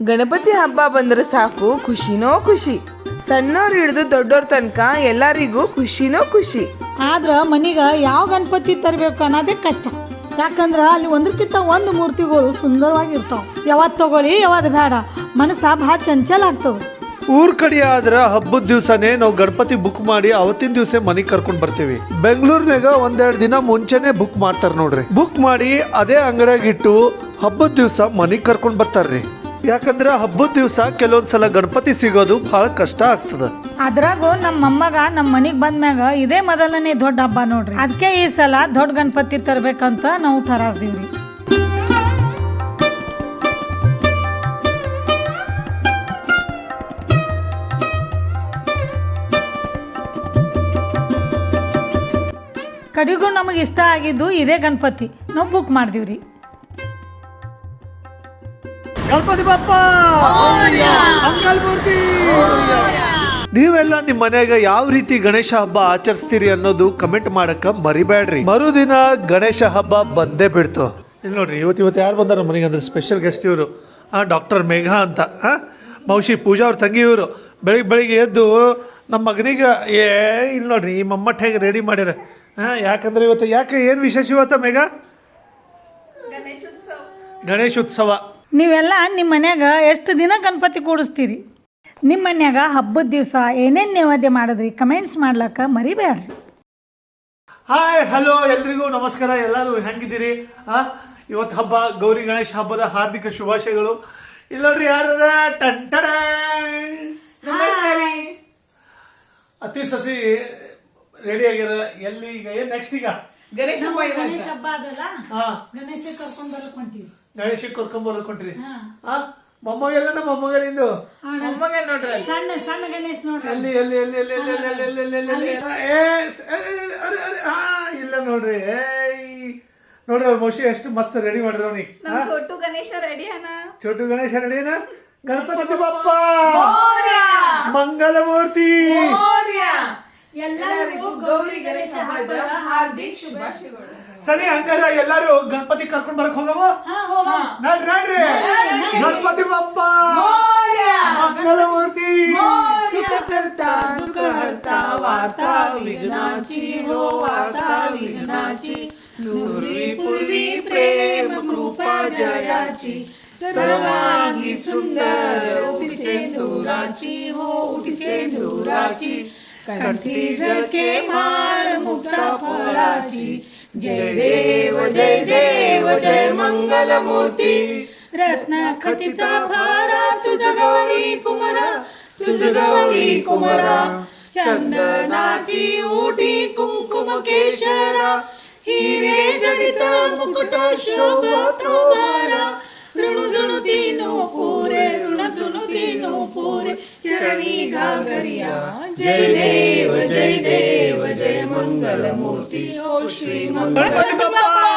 ಗಣಪತಿ ಹಬ್ಬ ಬಂದ್ರೆ ಸಾಕು ಖುಷಿನೋ ಖುಷಿ. ಸಣ್ಣವ್ರು ಹಿಡಿದು ದೊಡ್ಡವ್ರ ತನಕ ಎಲ್ಲರಿಗೂ ಖುಷಿನೋ ಖುಷಿ. ಆದ್ರ ಮನಿಗ ಯಾವ ಗಣಪತಿ ತರಬೇಕು ಅನ್ನೋದೇ ಕಷ್ಟ. ಯಾಕಂದ್ರ ಅಲ್ಲಿ ಒಂದಕ್ಕಿಂತ ಒಂದು ಮೂರ್ತಿಗಳು ಸುಂದರವಾಗಿರ್ತಾವ. ಯಾವತ್ ತಗೊಳ್ಳಿ ಯಾವತ್ ಬೇಡ. ಮನಸ್ಸ ಬಹಳ ಚಂಚಲ ಆಗ್ತದ. ಊರ್ ಕಡೆ ಆದ್ರ ಹಬ್ಬದ ದಿವಸನೇ ನಾವು ಗಣಪತಿ ಬುಕ್ ಮಾಡಿ ಅವತ್ತಿನ ದಿವಸ ಮನೆಗೆ ಕರ್ಕೊಂಡ್ ಬರ್ತೀವಿ. ಬೆಂಗಳೂರಿನಾಗ ಒಂದೆರಡು ದಿನ ಮುಂಚೆನೆ ಬುಕ್ ಮಾಡ್ತಾರ ನೋಡ್ರಿ. ಬುಕ್ ಮಾಡಿ ಅದೇ ಅಂಗಡಿಯಾಗ ಇಟ್ಟು ಹಬ್ಬದ ದಿವಸ ಮನೆಗೆ ಕರ್ಕೊಂಡ್ ಬರ್ತಾರ್ರಿ. ಯಾಕಂದ್ರೆ ಹಬ್ಬದ ದಿವಸ ಕೆಲವೊಂದ್ಸಲ ಗಣಪತಿ ಸಿಗೋದು ಬಹಳ ಕಷ್ಟ ಆಗ್ತದ. ಅದ್ರಾಗೂ ನಮ್ಮ ಮೊಮ್ಮಗ ನಮ್ಮ ಮನಿಗ್ ಬಂದ್ಮ್ಯಾಗ ಇದೇ ಮೊದಲನೇ ದೊಡ್ಡ ಹಬ್ಬ ನೋಡ್ರಿ. ಅದಕ್ಕೆ ಈ ಸಲ ದೊಡ್ಡ ಗಣಪತಿ ತರ್ಬೇಕಂತ ನಾವು ಠರಾಸ್ದೀವ್ರಿ ಕಡೆಗೂ ನಮಗೆ ಇಷ್ಟ ಆಗಿದ್ದು ಇದೇ ಗಣಪತಿ. ನಾವು ಬುಕ್ ಮಾಡ್ದೀವ್ರಿ. ಗಣಪತಿ ಬಪ್ಪ! ಅಂಕಲ್ ಮೂರ್ತಿ! ನೀವೆಲ್ಲ ನಿಮ್ಮ ಮನೆಯಾಗ ಯಾವ ರೀತಿ ಗಣೇಶ ಹಬ್ಬ ಆಚರಿಸ್ತೀರಿ ಅನ್ನೋದು ಕಮೆಂಟ್ ಮಾಡಕ ಮರಿಬೇಡ್ರಿ. ಮರುದಿನ ಗಣೇಶ ಹಬ್ಬ ಬಂದೇ ಬಿಡ್ತು. ಇಲ್ಲಿ ನೋಡ್ರಿ ಇವತ್ತು ಇವತ್ತು ಯಾರು ಬಂದಾರ ಮನೆಗೆ ಅಂದ್ರೆ ಸ್ಪೆಷಲ್ ಗೆಸ್ಟ್ ಇವರು. ಆ ಡಾಕ್ಟರ್ ಮೇಘಾ ಅಂತ. ಆ ಮೌಶಿ ಪೂಜಾ ಅವ್ರ ತಂಗಿ ಇವರು. ಬೆಳಿಗ್ಗೆ ಬೆಳಿಗ್ಗೆ ಎದ್ದು ನಮ್ಮ ಮಗನಿಗೆ ಏ ಇಲ್ಲಿ ನೋಡ್ರಿ ಈ ಮಮ್ಮಟ್ಟ ಹೇಗೆ ರೆಡಿ ಮಾಡ್ಯಾರ? ಹಾಂ ಯಾಕಂದ್ರೆ ಇವತ್ತು ಯಾಕೆ ಏನು ವಿಶೇಷ ಇವತ್ತ ಮೇಘ? ಗಣೇಶೋತ್ಸವ. ನೀವೆಲ್ಲ ನಿಮ್ಮ ಮನ್ಯಾಗ ಎಷ್ಟು ದಿನ ಗಣಪತಿ ಕೂಡಿಸ್ತೀರಿ? ನಿಮ್ಮ ಮನ್ಯಾಗ ಹಬ್ಬದ ದಿವಸ ಏನೇನು ನೈವೇದ್ಯ ಮಾಡಿದ್ರಿ? ಕಮೆಂಟ್ಸ್ ಮಾಡ್ಲಕ್ಕ ಮರಿಬೇಡ್ರಿ ಹಾಯ್ ಹಲೋ ಎಲ್ರಿಗೂ ನಮಸ್ಕಾರ. ಎಲ್ಲರೂ ಹೆಂಗಿದ್ದೀರಿ? ಆ ಇವತ್ತು ಹಬ್ಬ ಗೌರಿ ಗಣೇಶ ಹಬ್ಬದ ಹಾರ್ದಿಕ ಶುಭಾಶಯಗಳು. ಇಲ್ಲ ನೋಡ್ರಿ ಯಾರ ಟಂಟಡ ಅತಿ ಸಸಿ ರೆಡಿ ಆಗ್ಯಾರ? ಎಲ್ಲಿ ಈಗ ಏನ್ ನೆಕ್ಸ್ಟ್ ಈಗ? ಗಣೇಶ ಹಬ್ಬ ಗಣೇಶ ಹಬ್ಬ ಅದಲ್ಲ? ಹಾ. ಗಣೇಶ ಕರ್ಕೊಂಡ್ ಹೊಂಟೀವಿ. ಗಣೇಶ ಕರ್ಕೊಂಡ್ ಹೊಂಟ್ರಿ? ಹಾ. ಮೊಮ್ಮಗೆಲ್ಲ ನಮ್ಮ ಮೊಮ್ಮಗನಿಂದು ಮೊಮ್ಮಗ ನೋಡ್ರಿ ಸಣ್ಣ ಸಣ್ಣ ಗಣೇಶ್ ನೋಡ್ರಿ ಎಲ್ಲಿ ಎಲ್ಲಿ ಎಲ್ಲಿ ಎಲ್ಲಿ ಎಲ್ಲಿ ಎಲ್ಲಿ ಎಲ್ಲಿ ಎಲ್ಲಿ ಎಲ್ಲಿ ಎಲ್ಲಿ? ಎಲ್ಲಿ ಏ ಸ್- ಏ, ಅರೆ, ಅರೆ, ಆ, ಇಲ್ಲ ನೋಡ್ರಿ. ಏಯ್. ನೋಡ್ರಿ ಅವ್ರ ಮೋಶಿ ಎಷ್ಟು ಮಸ್ತ್ ರೆಡಿ ಮಾಡಿದ್ರು ಅವ್ನಿಗೆ. ನಮ್ ಚೋಟು ಗಣೇಶ ರೆಡಿ ಅನ ಚೋಟು ಗಣೇಶ ರೆಡಿನ ಗಣಪತಿ ಬಪ್ಪ ಮಂಗಲಮೂರ್ತಿ ಗೌರಿ ಗಣೇಶ ಹಬ್ಬದ ಹಾರ್ದಿಕ್ ಶುಭಾಶಯಗಳು. ಸರಿ ಹಂಗಾರ ಎಲ್ಲಾರು ಗಣಪತಿ ಕರ್ಕೊಂಡ್ ಬರಕ್ ಹೋಗವ? ನೋಡ್ರಿ ನೋಡ್ರಿ. ಗಣಪತಿ ಬಪ್ಪ ಮಕ್ಕಳ ಮೂರ್ತಿ ಸುಖಕರ್ತ ದುಃಖಹರ್ತ ವಾತ ವಿಘ್ನಾಚಿ ಹೋ ವಾತಾ ವಿಘ್ನಾಚಿ. ನೂರಿ ಪುರಿ ಪ್ರೇಮ ಕೃಪಾ ಜಯಾಚಿ. सर्वांगी ಸುಂದರ उठिचे नूराची ಹೋ उठिचे नूराची कंठी झळके माळ मुक्ता फळाची. जय देव जय देव जय मंगल मूर्ती रत्न खचिता भारा तुझ गौरी कुमरा तुझ गौरी कुमरा. चंदनाची उठी कुंकुम केशरा. हिरे जडित मुकुट शोभा तोबारा ऋणु जुणु चरणी घागरिया जय देव जय देव जय मंगल मूर्ती ओ हो, श्री मंगल बाप्पा